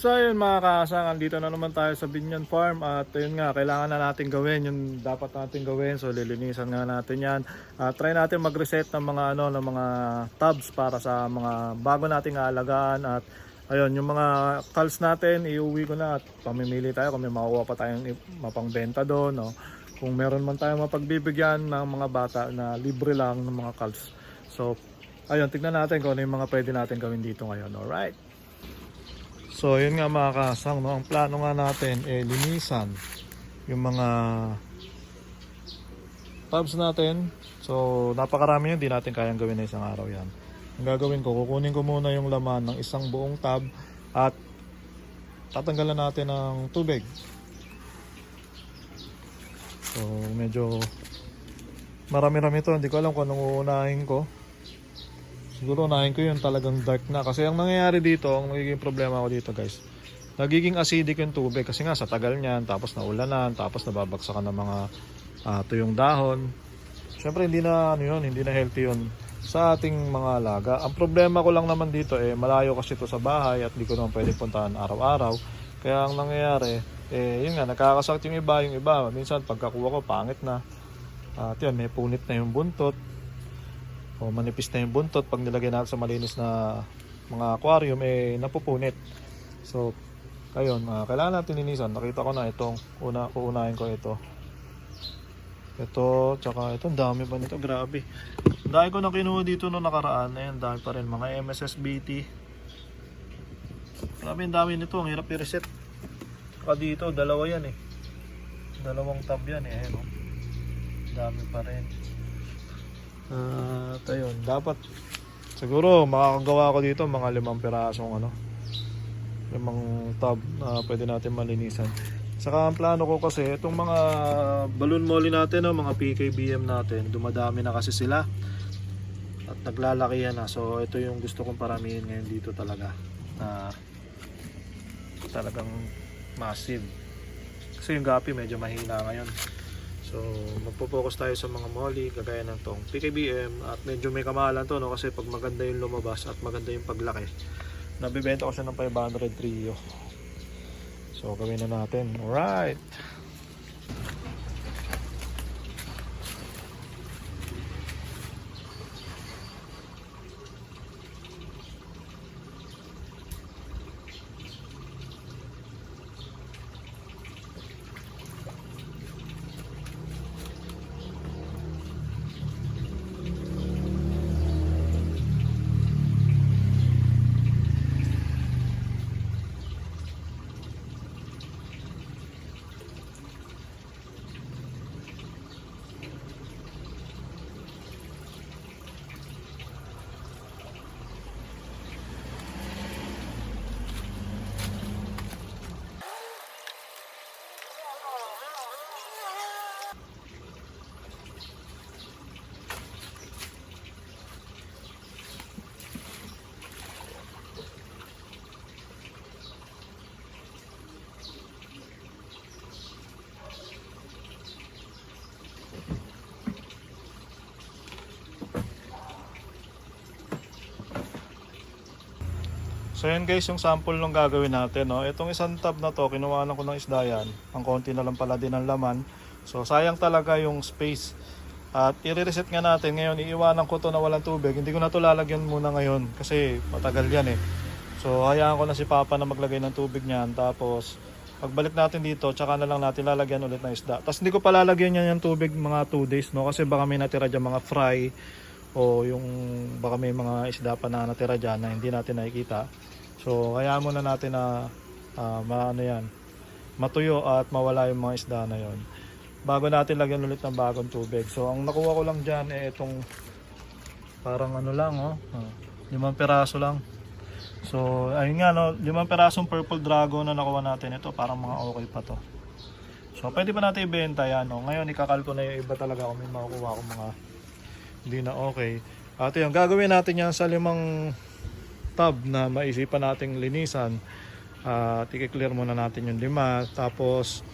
So ayun mga kaasangan, dito na naman tayo sa Binyan Farm at yun nga, kailangan na natin gawin yung dapat natin gawin. So lilinisan nga natin yan. At try natin mag-reset ng mga ano, ng mga tabs para sa mga bago nating aalagaan at ayun, yung mga calls natin, iuwi ko na at pamimili tayo kung may makuha pa tayong mapangbenta doon. No? Kung meron man tayong mapagbibigyan ng mga bata na libre lang ng mga calls. So ayun, tignan natin kung ano yung mga pwede natin gawin dito ngayon. Alright? So, yun nga mga kasang, no? ang plano nga natin eh linisan yung mga tabs natin. So, napakarami yun, di natin kayang gawin na isang araw yan. Ang gagawin ko, kukunin ko muna yung laman ng isang buong tab at tatanggalan natin ng tubig. So, medyo marami-rami to. Hindi ko alam kung anong uunahin ko. Siguro unahin ko yun talagang dark na. Kasi ang nangyayari dito, ang magiging problema ko dito guys, nagiging acidic yung tubig kasi nga sa tagal niyan, tapos naulanan, tapos nababagsakan ng mga ah, tuyong dahon. Siyempre hindi na ano yun, hindi na healthy yun sa ating mga alaga. Ang problema ko lang naman dito eh malayo kasi ito sa bahay at di ko naman pwedeng puntahan araw-araw. Kaya ang nangyayari, eh yun nga, nakakasakit yung iba, yung iba. Minsan pagkakuha ko, pangit na. At yun, may punit na yung buntot o manipis na yung buntot pag nilagay natin sa malinis na mga aquarium eh napupunit. So ayun ah, kailangan natin linisan. Nakita ko na itong una uunahin ko ito. Ito tsaka ito dami pa nito grabe. Dami ko na kinuha dito no nakaraan ayun dami pa rin mga MSSBT grabe ang dami nito ang hirap i-reset. Pa dito dalawa yan eh. Dalawang tab yan eh ayun, oh. dami pa rin at ayun, dapat siguro makakagawa ko dito mga limang pirasong ano limang tab na pwede natin malinisan. Saka ang plano ko kasi itong mga balloon molly natin no, mga PKBM natin dumadami na kasi sila. At naglalakihan na so ito yung gusto kong paramihin ngayon dito talaga na talagang massive. Kasi yung gapi medyo mahina ngayon So, magpo-focus tayo sa mga molly, kagaya ng tong PKBM at medyo may kamahalan to no kasi pag maganda yung lumabas at maganda yung paglaki. Nabibenta ko siya ng 500 trio. So, gawin na natin. Alright. So yan guys, yung sample nung gagawin natin. No? Itong isang tab na to, kinuha ko ng isda yan. Ang konti na lang pala din ang laman. So sayang talaga yung space. At i-reset nga natin ngayon, iiwanan ko to na walang tubig. Hindi ko na to lalagyan muna ngayon kasi matagal yan eh. So hayaan ko na si Papa na maglagay ng tubig niyan. Tapos pagbalik natin dito, tsaka na lang natin lalagyan ulit ng isda. Tapos hindi ko pa lalagyan yan yung tubig mga 2 days no kasi baka may natira dyan mga fry o yung baka may mga isda pa na natira dyan na hindi natin nakikita. So kaya muna natin na ah, maano yan, matuyo at mawala yung mga isda na yon. Bago natin lagyan ulit ng bagong tubig. So ang nakuha ko lang dyan eh itong parang ano lang oh, ah, limang peraso lang. So ayun nga no, limang perasong purple dragon na nakuha natin ito parang mga okay pa to. So pwede pa natin ibenta yan no. Ngayon ikakalko na yung iba talaga kung may makukuha ko mga hindi na okay. At yun, gagawin natin yan sa limang tab na maisipan nating linisan. At i-clear muna natin yung lima. Tapos,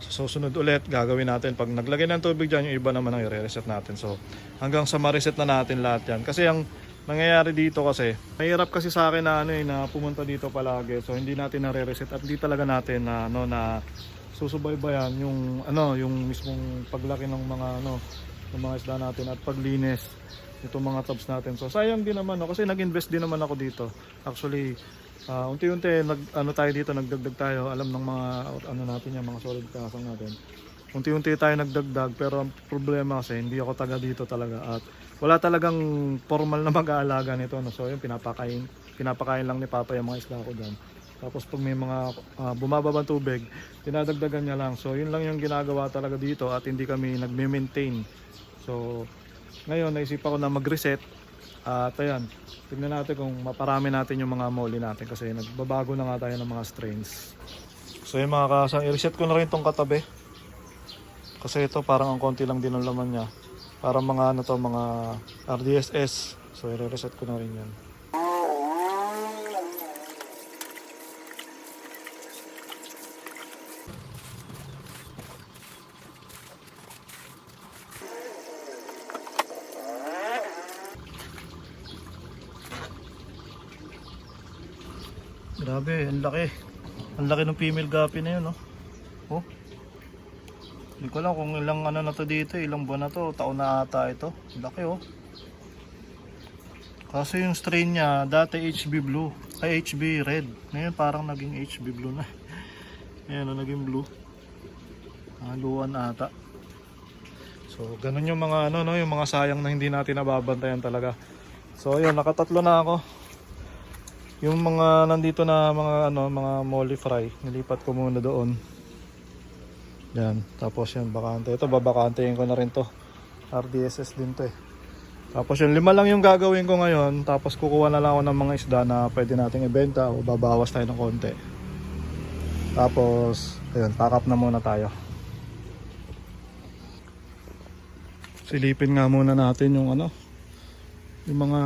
susunod ulit, gagawin natin. Pag naglagay ng tubig dyan, yung iba naman ang i-reset natin. So, hanggang sa ma-reset na natin lahat yan. Kasi ang nangyayari dito kasi, mahirap kasi sa akin na ano eh, na pumunta dito palagi. So hindi natin nare-reset at di talaga natin na ano na susubaybayan yung ano, yung mismong paglaki ng mga ano, ng mga isda natin at paglinis itong mga tabs natin. So sayang din naman no, kasi nag-invest din naman ako dito. Actually, ah, unti-unti nag ano tayo dito, nagdagdag tayo, alam ng mga ano natin yan, mga solid kasang natin. Unti-unti tayo nagdagdag pero ang problema kasi hindi ako taga dito talaga at wala talagang formal na mag-aalaga nito no. So yun pinapakain, pinapakain lang ni Papa yung mga isda ko diyan. Tapos pag may mga ah, bumababang tubig, dinadagdagan niya lang. So yun lang yung ginagawa talaga dito at hindi kami nagme-maintain. So ngayon naisipan ko na mag-reset at ayan, tignan natin kung maparami natin yung mga molly natin kasi nagbabago na nga tayo ng mga strains. So yung mga kasang, i-reset ko na rin itong katabi. Kasi ito parang ang konti lang din ang laman niya. Para mga ano to, mga RDSS. So i-reset ko na rin yan. Grabe, ang laki. Ang laki ng female guppy na yun, no? Oh. Hindi ko alam kung ilang ano na to dito, ilang buwan na to, taon na ata ito. Ang laki, oh. Kaso yung strain niya, dati HB blue, ay HB red. Ngayon parang naging HB blue na. Ayan, oh, naging blue. Haluan ata. So, ganun yung mga ano, no, yung mga sayang na hindi natin nababantayan talaga. So, ayun, nakatatlo na ako. Yung mga nandito na mga ano, mga molly fry, nilipat ko muna doon. Yan, tapos yan bakante. Ito babakantehin ko na rin to. RDSS din to eh. Tapos yun, lima lang yung gagawin ko ngayon. Tapos kukuha na lang ako ng mga isda na pwede nating ibenta o babawas tayo ng konti. Tapos, ayun, pack up na muna tayo. Silipin nga muna natin yung ano, yung mga,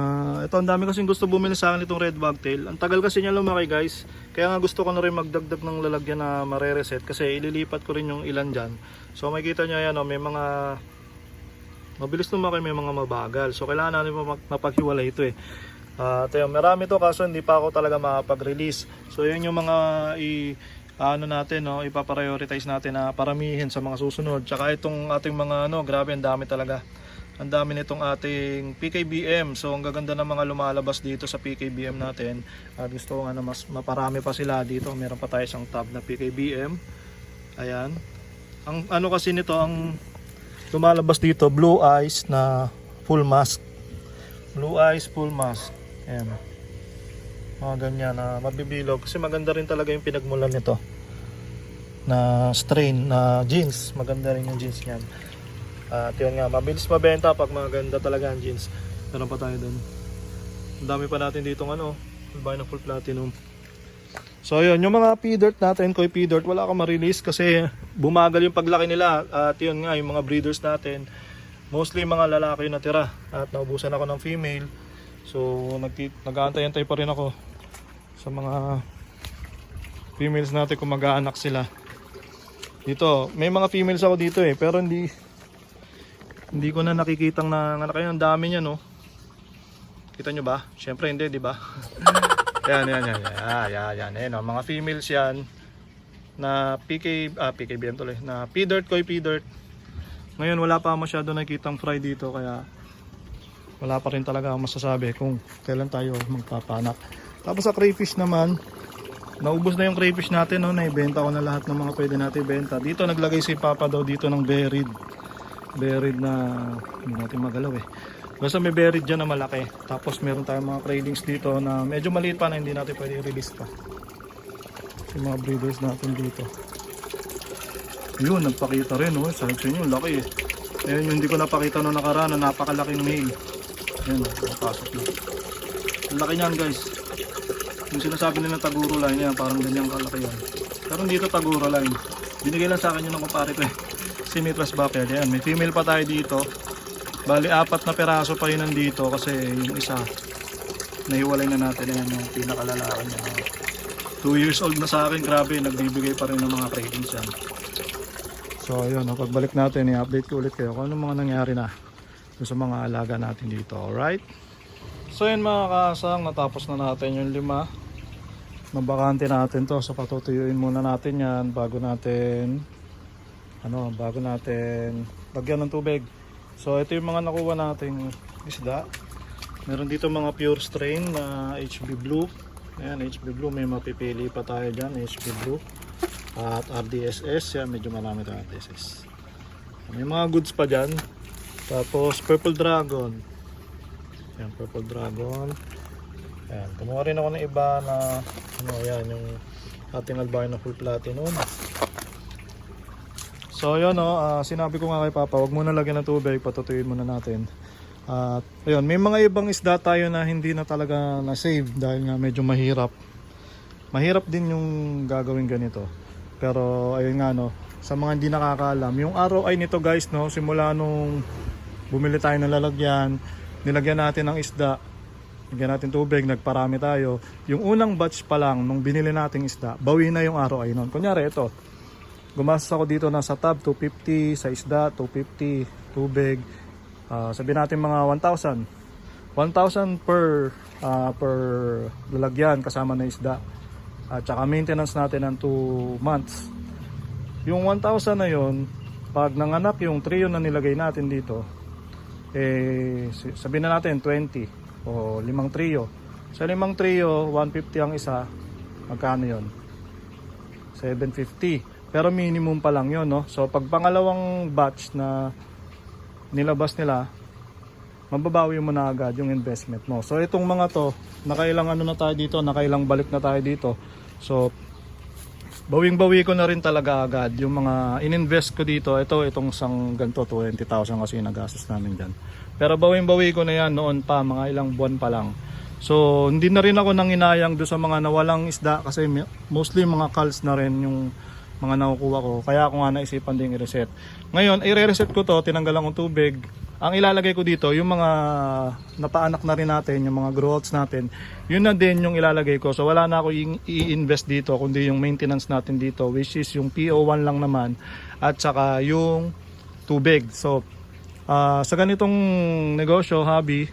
ito ang dami kasing gusto bumili sa akin itong red wagtail. Ang tagal kasi niya lumaki guys. Kaya nga gusto ko na rin magdagdag ng lalagyan na mare-reset kasi ililipat ko rin yung ilan dyan. So makikita nyo yan, oh, may mga mabilis lumaki, may mga mabagal. So kailangan natin mapag- mapaghiwalay ito eh. Uh, marami to kaso hindi pa ako talaga makapag-release. So yun yung mga i ano natin no, ipaprioritize natin na paramihin sa mga susunod. Tsaka itong ating mga ano, grabe ang dami talaga. Ang dami nitong ating PKBM. So ang gaganda ng mga lumalabas dito sa PKBM natin. At gusto ko nga na mas maparami pa sila dito. Meron pa tayo isang tab na PKBM. Ayan. Ang ano kasi nito, ang lumalabas dito, blue eyes na full mask. Blue eyes, full mask. Ayan. Mga ganyan na mabibilog. Kasi maganda rin talaga yung pinagmulan nito. Na strain, na jeans. Maganda rin yung jeans niyan. At yun nga, mabilis mabenta pag maganda talaga ang jeans. Meron pa tayo dun. Ang dami pa natin dito ng ano, full buy ng full platinum. So yun, yung mga P-dirt natin, koi P-dirt, wala ka ma-release kasi bumagal yung paglaki nila. At yun nga, yung mga breeders natin, mostly mga lalaki yung natira. At naubusan ako ng female. So nag-aantay-antay pa rin ako sa mga females natin kung mag-aanak sila. Dito, may mga females ako dito eh, pero hindi hindi ko na nakikitang na anak kayo. Ang dami niya, no? Kita nyo ba? Siyempre hindi, di ba? yan, yan, yan. Yan, yan, yan. Ayan, oh, mga females yan na PK, ah, PKBM tuloy, na P-dirt, koi P-dirt. Ngayon, wala pa masyado nakikitang fry dito, kaya wala pa rin talaga akong masasabi kung kailan tayo magpapanak. Tapos sa crayfish naman, naubos na yung crayfish natin, no? naibenta ko na lahat ng mga pwede natin ibenta. Dito naglagay si Papa daw dito ng buried buried na hindi natin magalaw eh. Basta may buried dyan na malaki. Tapos meron tayong mga cradings dito na medyo maliit pa na hindi natin pwede i-release pa. Yung mga breeders natin dito. Yun nagpakita rin oh. Sabi sa inyo laki eh. Ayun yung hindi ko napakita no nakaraan na napakalaking male. Yun napasok na. Ang laki niyan guys. Yung sinasabi nila taguro line yan parang ganyan kalaki yan. Pero dito taguro line. Binigay lang sa akin yun ng kumpare ko eh si Mitras Buffalo. Yan, may female pa tayo dito. Bali, apat na peraso pa yun nandito kasi yung isa nahiwalay na natin. Ayan yung pinakalalaki niya. 2 years old na sa akin, grabe, nagbibigay pa rin ng mga cravings yan. So, ayun, pagbalik natin, i-update ko ulit kayo kung ano mga nangyari na sa mga alaga natin dito. Alright? So yun mga kasang, natapos na natin yung lima. Nabakante natin to. So patutuyuin muna natin yan bago natin ano, bago natin lagyan ng tubig. So ito yung mga nakuha nating isda. Meron dito mga pure strain na HB Blue. Ayan, HB Blue. May mapipili pa tayo dyan. HB Blue. At RDSS. Yan, medyo marami tayo RDSS. May mga goods pa dyan. Tapos Purple Dragon. Yan, Purple Dragon. Ayan, kumuha rin ako ng iba na ano, yan, yung ating albino full platinum. So yun no, ah, sinabi ko nga kay Papa, wag muna lagyan ng tubig, patutuyuin muna natin. At ayun, may mga ibang isda tayo na hindi na talaga na-save dahil nga medyo mahirap. Mahirap din yung gagawin ganito. Pero ayun nga no, sa mga hindi nakakaalam, yung ROI nito guys no, simula nung bumili tayo ng lalagyan, nilagyan natin ng isda, Bigyan natin tubig, nagparami tayo. Yung unang batch pa lang, nung binili nating isda, bawi na yung ROI nun. Kunyari, ito, gumastos ako dito na sa tab 250 sa isda 250 tubig. Ah, sabihin natin mga 1,000 1,000 per ah, per lalagyan kasama na isda. At saka maintenance natin ng 2 months. Yung 1,000 na yon pag nanganak yung trio na nilagay natin dito eh sabihin na natin 20 o limang trio sa limang trio 150 ang isa magkano yon 750 pero minimum pa lang yon no? So pag pangalawang batch na nilabas nila mababawi mo na agad yung investment mo. So itong mga to nakailang ano na tayo dito nakailang balik na tayo dito. So bawing bawi ko na rin talaga agad yung mga ininvest ko dito. Ito itong isang ganito 20,000 kasi nagastos namin dyan. Pero bawing bawi ko na yan noon pa mga ilang buwan pa lang. So hindi na rin ako nanginayang do sa mga nawalang isda kasi mostly mga calls na rin yung mga nakukuha ko. Kaya ako nga naisipan din i-reset. Ngayon i-reset ko to tinanggalan kong tubig. Ang ilalagay ko dito yung mga napaanak na rin natin yung mga growths natin yun na din yung ilalagay ko. So wala na ako i-invest dito kundi yung maintenance natin dito which is yung PO1 lang naman at saka yung tubig. So ah, sa ganitong negosyo hobby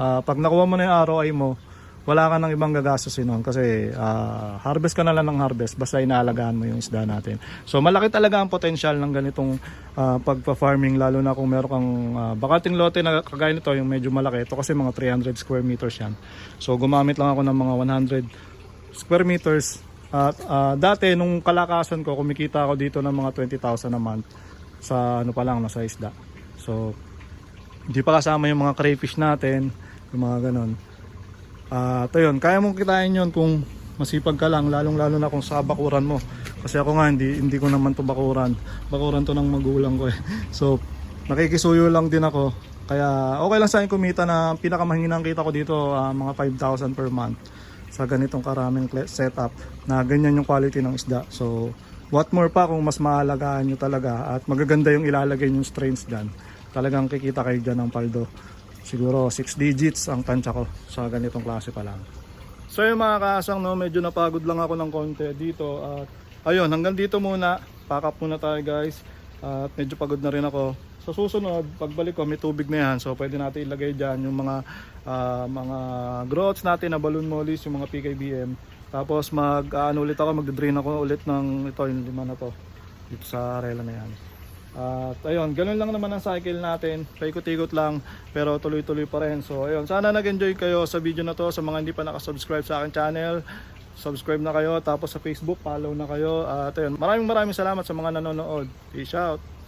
Ah, pag nakuha mo na yung ROI mo, wala ka nang ibang gagastusin nun kasi ah, harvest ka na lang ng harvest basta inaalagaan mo yung isda natin. So malaki talaga ang potential ng ganitong ah, pagpa-farming lalo na kung meron kang ah, bakating lote na kagaya nito yung medyo malaki. Ito kasi mga 300 square meters yan. So gumamit lang ako ng mga 100 square meters at ah, dati nung kalakasan ko kumikita ako dito ng mga 20,000 a month sa ano pa lang nasa isda. So hindi pa kasama yung mga crayfish natin, yung mga ganon. At ayun, kaya mong kitain yun kung masipag ka lang, lalong lalo na kung sa bakuran mo. Kasi ako nga, hindi, hindi ko naman to bakuran. Bakuran to ng magulang ko eh. So, nakikisuyo lang din ako. Kaya okay lang sa akin kumita na pinakamahinang kita ko dito ah, mga 5,000 per month sa ganitong karaming setup na ganyan yung quality ng isda. So, what more pa kung mas maalagaan nyo talaga at magaganda yung ilalagay yung strains dyan. Talagang kikita kayo dyan ng paldo. Siguro 6 digits ang tansya ko sa ganitong klase pa lang. So yung mga kasang no, medyo napagod lang ako ng konti dito at ayun hanggang dito muna. Pack up muna tayo guys. At medyo pagod na rin ako. Sa susunod, pagbalik ko may tubig na yan. So pwede natin ilagay dyan yung mga ah, mga growths natin na balloon mollies, yung mga PKBM. Tapos mag ano ulit ako, magde-drain ako ulit ng ito yung lima na to. Dito sa arela na yan. At ayun, ganun lang naman ang cycle natin. Paikot-ikot lang, pero tuloy-tuloy pa rin. So ayun, sana nag-enjoy kayo sa video na to. Sa mga hindi pa nakasubscribe sa akin channel, subscribe na kayo. Tapos sa Facebook, follow na kayo. At ayun, maraming maraming salamat sa mga nanonood. Peace out!